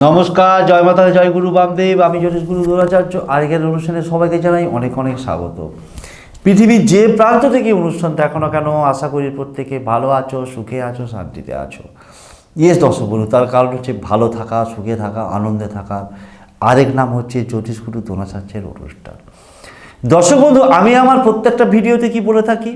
নমস্কার, জয় মাতা জয় গুরু বামদেব, আমি জ্যোতিষ গুরু দুরাচার্য আজকের অনুষ্ঠানে সবাইকে জানাই অনেক অনেক স্বাগত। পৃথিবীর যে প্রান্ত থেকে অনুষ্ঠান দেখো না কেন আশা করি প্রত্যেকে ভালো আছো, সুখে আছো, শান্তিতে আছো। ইয়েস দর্শক বন্ধু, তার কারণ হচ্ছে ভালো থাকা, সুখে থাকা, আনন্দে থাকার আরেক নাম হচ্ছে জ্যোতিষ গুরু দ্রোণাচার্যের অনুষ্ঠান। দর্শক বন্ধু, আমি আমার প্রত্যেকটা ভিডিওতে কি বলে থাকি?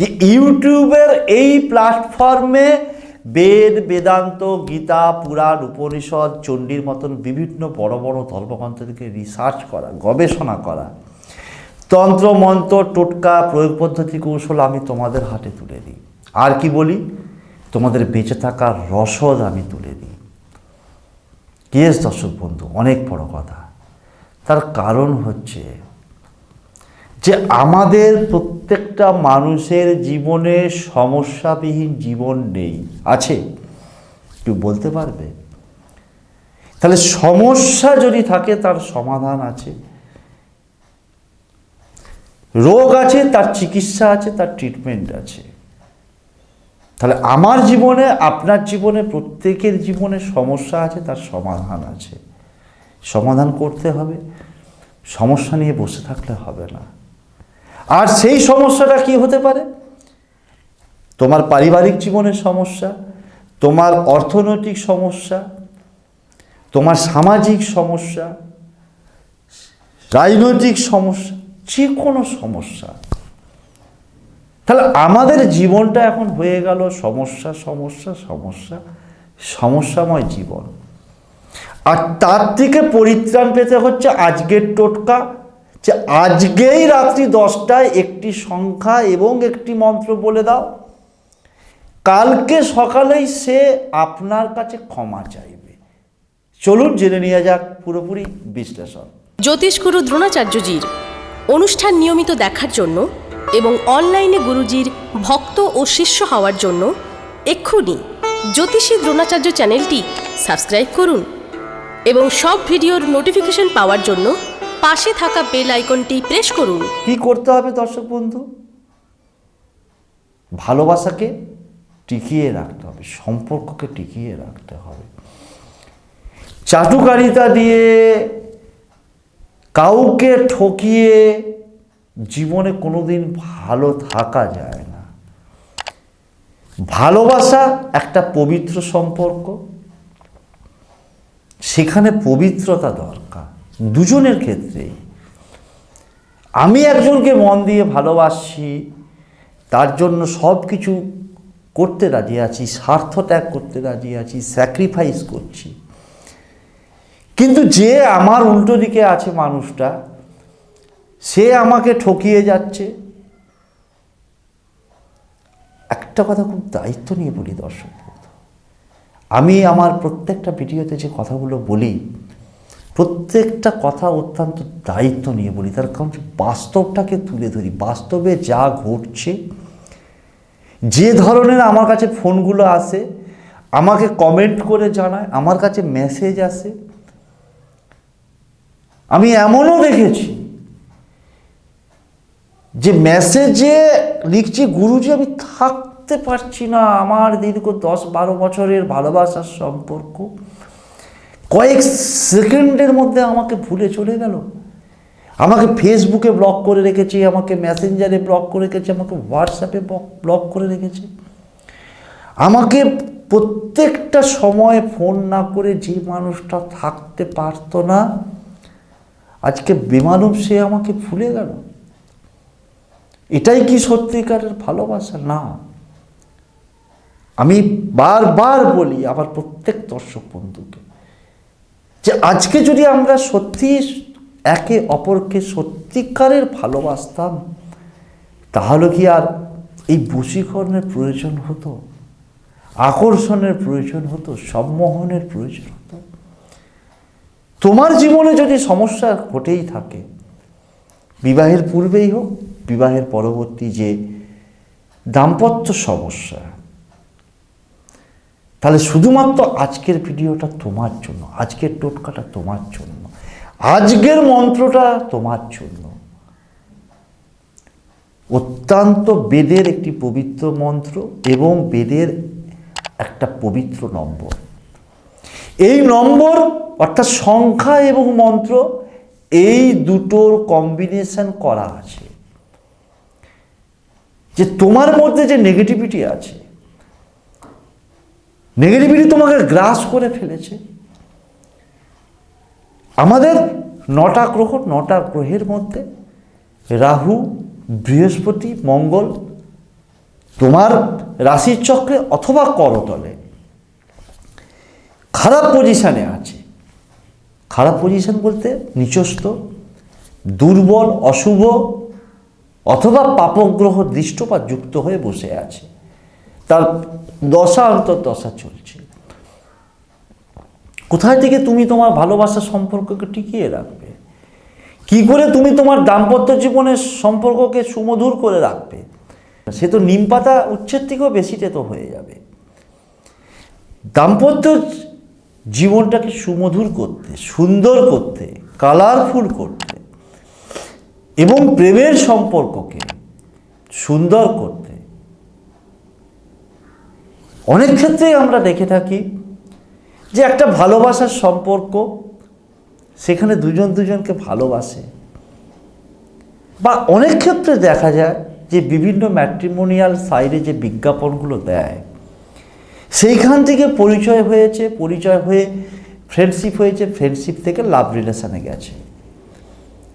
যে ইউটিউবের এই প্ল্যাটফর্মে বেদ, বেদান্ত, গীতা, পুরাণ, উপনিষদ, চণ্ডীর মতন বিভিন্ন বড় বড় ধর্মগ্রন্থ থেকে রিসার্চ করা, গবেষণা করা। তন্ত্র, মন্ত্র, টোটকা, প্রয়োগ পদ্ধতি, কৌশল আমি তোমাদের হাতে তুলে দিই। আর কি বলি? তোমাদের বেঁচে থাকার রসদ আমি তুলে দিই। ইয়েস দর্শক বন্ধু, অনেক বড় কথা। তার কারণ হচ্ছে যে আমাদের প্রত্যেকটা মানুষের জীবনে সমস্যাবিহীন জীবন নেই। আছে। কেউ বলতে পারবে? তাহলে সমস্যা যদি থাকে, তার সমাধান আছে। রোগ আছে, তার চিকিৎসা আছে, তার ট্রিটমেন্ট আছে। তাহলে আমার জীবনে, আপনার জীবনে, প্রত্যেকের জীবনে সমস্যা আছে, তার সমাধান আছে। সমাধান করতে হবে। সমস্যা নিয়ে বসে থাকলে হবে না। আর সেই সমস্যাটা কি হতে পারে? তোমার পারিবারিক জীবনের সমস্যা, তোমার অর্থনৈতিক সমস্যা, তোমার সামাজিক সমস্যা, রাজনৈতিক সমস্যা যে কোনো সমস্যা। তাহলে আমাদের জীবনটা এখন হয়ে গেল সমস্যা সমস্যা সমস্যা, সমস্যাময় জীবন। আর তার থেকে পরিত্রাণ পেতে হচ্ছে আজকের টোটকা যে আজকেই রাত্রি দশটায় একটি সংখ্যা এবং একটি মন্ত্র বলে দাও। কালকে সকালেই সে আপনার কাছে ক্ষমা চাইবে। চলুন জেনে নেওয়া যাক পুরোপুরি বিশ্লেষণ। জ্যোতিষগুরু দ্রোণাচার্যজির অনুষ্ঠান নিয়মিত দেখার জন্য এবং অনলাইনে গুরুজির ভক্ত ও শিষ্য হওয়ার জন্য এক্ষুনি জ্যোতিষী দ্রোণাচার্য চ্যানেলটি সাবস্ক্রাইব করুন এবং সব ভিডিওর নোটিফিকেশন পাওয়ার জন্য পাশে থাকা বেল আইকনটি প্রেস করুন। কি করতে হবে দর্শক বন্ধু? ভালোবাসাকে টিকিয়ে রাখতে হবে, সম্পর্ককে টিকিয়ে রাখতে হবে। চাটুকারিতা দিয়ে কাউকে ঠকিয়ে জীবনে কোনোদিন ভালো থাকা যায় না। ভালোবাসা একটা পবিত্র সম্পর্ক। সেখানে পবিত্রতা দরকার। দুজনের ক্ষেত্রে আমি একজনকে মন দিয়ে ভালোবাসি, তার জন্য সব কিছু করতে রাজি আছি, স্বার্থ ত্যাগ করতে রাজি আছি স্যাক্রিফাইস করছি। কিন্তু যে আমার উল্টো দিকে আছে মানুষটা, সে আমাকে ঠকিয়ে যাচ্ছে। একটা কথা খুব দায়িত্ব নিয়ে বলি দর্শক আমি আমার প্রত্যেকটা ভিডিওতে যে কথাগুলো বলি প্রত্যেকটা কথা অত্যন্ত দায়িত্ব নিয়ে বলি, তার কারণ বাস্তবটাকে তুলে ধরি। বাস্তবে যা ঘটছে, যে ধরনের আমার কাছে ফোনগুলো আসে, আমাকে কমেন্ট করে জানায়, আমার কাছে মেসেজ আসে, আমি এমনও দেখেছি যে মেসেজে লিখছি, গুরুজি, আমি থাকতে পারছি না। আমার দীর্ঘ দশ বারো বছরের ভালোবাসার সম্পর্ক। কয়েক সেকেন্ডের মধ্যে আমাকে ভুলে চলে গেল। আমাকে ফেসবুকে ব্লক করে রেখেছে, আমাকে মেসেঞ্জারে ব্লক করে রেখেছে, আমাকে হোয়াটসঅ্যাপে ব্লক করে রেখেছে। আমাকে প্রত্যেকটা সময় ফোন না করে যে মানুষটা থাকতে পারতো না, আজকে বেমালুম সে আমাকে ভুলে গেল। এটাই কি সত্যিকারের ভালোবাসা? না। আমি বারবার বলি, আমার প্রত্যেক দর্শক বন্ধুকে যে আজকে যদি আমরা সত্যি একে অপরকে সত্যিকারের ভালোবাসতাম, তাহলে কি আর এই বশীকরণের প্রয়োজন হতো? আকর্ষণের প্রয়োজন হতো? সম্মোহনের প্রয়োজন হতো? তোমার জীবনে যদি সমস্যা ঘটেই থাকে, বিবাহের পূর্বেই হোক, বিবাহের পরবর্তী যে দাম্পত্য সমস্যা তাহলে শুধুমাত্র আজকের ভিডিওটা তোমার জন্য, আজকের টোটকাটা তোমার জন্য, আজকের মন্ত্রটা তোমার জন্য। অত্যন্ত বেদের একটি পবিত্র মন্ত্র এবং বেদের একটা পবিত্র নম্বর। এই নম্বর অর্থাৎ সংখ্যা এবং মন্ত্র, এই দুটোর কম্বিনেশন করা আছে। যে তোমার মধ্যে যে নেগেটিভিটি আছে নেগেটিভিটি তোমাকে গ্রাস করে ফেলেছে। আমাদের নটা গ্রহ নটা গ্রহের মধ্যে রাহু, বৃহস্পতি, মঙ্গল তোমার রাশির চক্রে অথবা করতলে খারাপ পজিশানে আছে। খারাপ পজিশান বলতে নিচস্ত দুর্বল, অশুভ অথবা পাপগ্রহ দৃষ্ট বা যুক্ত হয়ে বসে আছে। তার দশা অন্তর দশা চলছে। কোথায় থেকে তুমি তোমার ভালোবাসার সম্পর্ককে টিকিয়ে রাখবে? কি করে তুমি তোমার দাম্পত্য জীবনের সম্পর্ককে সুমধুর করে রাখবে? সে তো নিম পাতা উচ্ছের থেকেও বেশি তেতো হয়ে যাবে। দাম্পত্য জীবনটাকে সুমধুর করতে, সুন্দর করতে, কালারফুল করতে এবং প্রেমের সম্পর্ককে সুন্দর করতে অনেক ক্ষেত্রেই আমরা দেখে থাকি যে একটা ভালোবাসার সম্পর্ক সেখানে দুজন দুজনকে ভালোবাসে। বা অনেক ক্ষেত্রে দেখা যায় যে বিভিন্ন ম্যাট্রিমোনিয়াল সাইডে যে বিজ্ঞাপনগুলো দেয়, সেইখান থেকে পরিচয় হয়েছে, পরিচয় হয়ে ফ্রেন্ডশিপ হয়েছে ফ্রেন্ডশিপ থেকে লাভ রিলেশনে গেছে।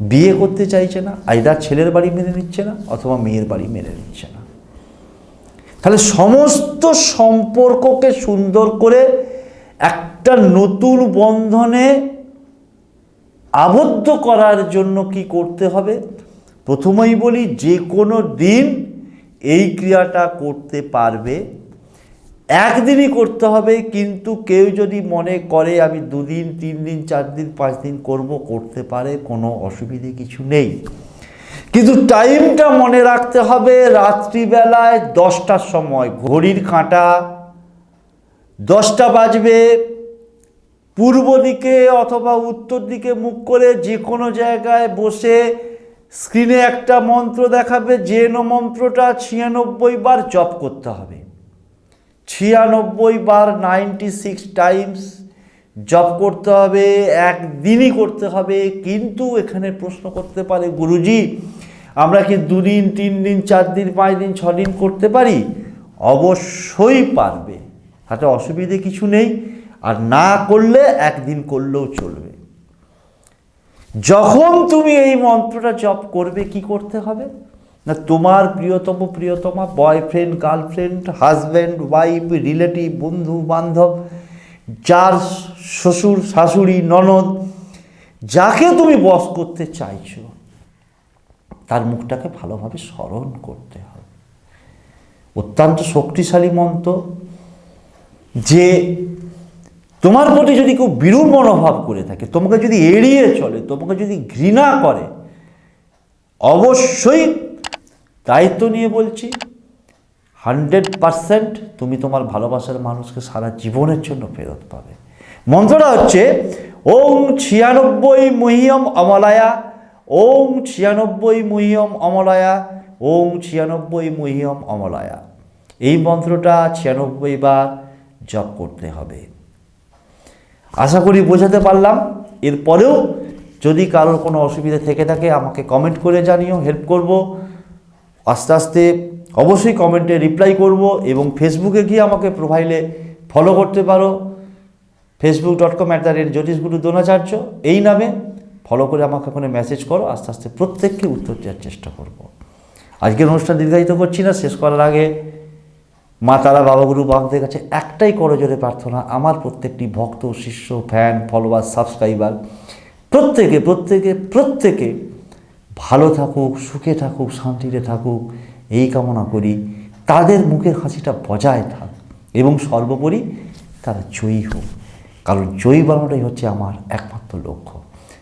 বিয়ে করতে চাইছে না আইদার ছেলের বাড়ি মেনে নিচ্ছে না অথবা মেয়ের বাড়ি মেনে নিচ্ছে না। তাহলে সমস্ত সম্পর্ককে সুন্দর করে একটা নতুন বন্ধনে আবদ্ধ করার জন্য কি করতে হবে? প্রথমেই বলি, যে কোনো দিন এই ক্রিয়াটা করতে পারবে। একদিনই করতে হবে, কিন্তু কেউ যদি মনে করে, আমি দুদিন, তিন দিন, চার দিন, পাঁচ দিন করব, করতে পারে, কোনো অসুবিধে কিছু নেই। কিন্তু টাইমটা মনে রাখতে হবে রাত্রিবেলায় দশটার সময়, ঘড়ির কাঁটা। দশটা বাজবে, পূর্ব দিকে অথবা উত্তর দিকে মুখ করে যে কোনো জায়গায় বসে স্ক্রিনে একটা মন্ত্র দেখাবে, যে মন্ত্রটা ছিয়ানব্বই বার জপ করতে হবে। ছিয়ানব্বই বার নাইনটি সিক্স টাইমস জব করতে হবে, একদিনই করতে হবে। কিন্তু এখানে প্রশ্ন করতে পারে গুরুজি আমরা কি দুদিন তিন দিন চার দিন পাঁচ দিন ছ দিন করতে পারি? অবশ্যই পারবে। তাতে অসুবিধে কিছু নেই। আর না করলে একদিন করলেও চলবে। যখন তুমি এই মন্ত্রটা জপ করবে, কি করতে হবে? না তোমার প্রিয়তম, প্রিয়তমা boyfriend girlfriend husband wife relative বন্ধু, বান্ধব, যার শ্বশুর, শাশুড়ি, ননদ, যাকে তুমি বস করতে চাইছো তার মুখটাকে ভালোভাবে স্মরণ করতে হবে। অত্যন্ত শক্তিশালী মন্ত্র যে তোমার প্রতি যদি কেউ বিরূপ মনোভাব করে থাকে, তোমাকে যদি এড়িয়ে চলে, তোমাকে যদি ঘৃণা করে, অবশ্যই দায়িত্ব নিয়ে বলছি, হান্ড্রেড পারসেন্ট তুমি তোমার ভালোবাসার মানুষকে সারা জীবনের জন্য ফেরত পাবে। মন্ত্রটা হচ্ছে, ওং ছিয়ানব্বই মহিয়ম অমলায়া ওং ছিয়ানব্বই মহিয়ম অমলায়া, ওং ছিয়ানব্বই মহিয়ম অমলায়া। এই মন্ত্রটা ছিয়ানব্বই বার জপ করতে হবে। আশা করি বোঝাতে পারলাম। এরপরেও যদি কারোর কোনো অসুবিধা থেকে থাকে, আমাকে কমেন্ট করে জানিও হেল্প করব। আস্তে আস্তে অবশ্যই কমেন্টে রিপ্লাই করব এবং ফেসবুকে গিয়ে আমাকে প্রোফাইলে ফলো করতে পারো। Facebook dot com at the rate Jyotishguru Dronacharya, এই নামে ফলো করে আমাকে ওখানে মেসেজ করো, আস্তে আস্তে প্রত্যেককে উত্তর দেওয়ার চেষ্টা করব। আজকের অনুষ্ঠান দীর্ঘায়িত করছি না, শেষ করার আগে মা তারা বাবাগুরু বামদের কাছে একটাই করজোরে প্রার্থনা, আমার প্রত্যেকটি ভক্ত, শিষ্য ফ্যান ফলোয়ার সাবস্ক্রাইবার প্রত্যেকে প্রত্যেকে প্রত্যেকে ভালো থাকুক, সুখে থাকুক, শান্তিতে থাকুক, এই কামনা করি। তাদের মুখের হাসিটা বজায় থাক এবং সর্বোপরি তারা জয়ী হোক। কারণ জয়ী বানানোটাই হচ্ছে আমার একমাত্র লক্ষ্য।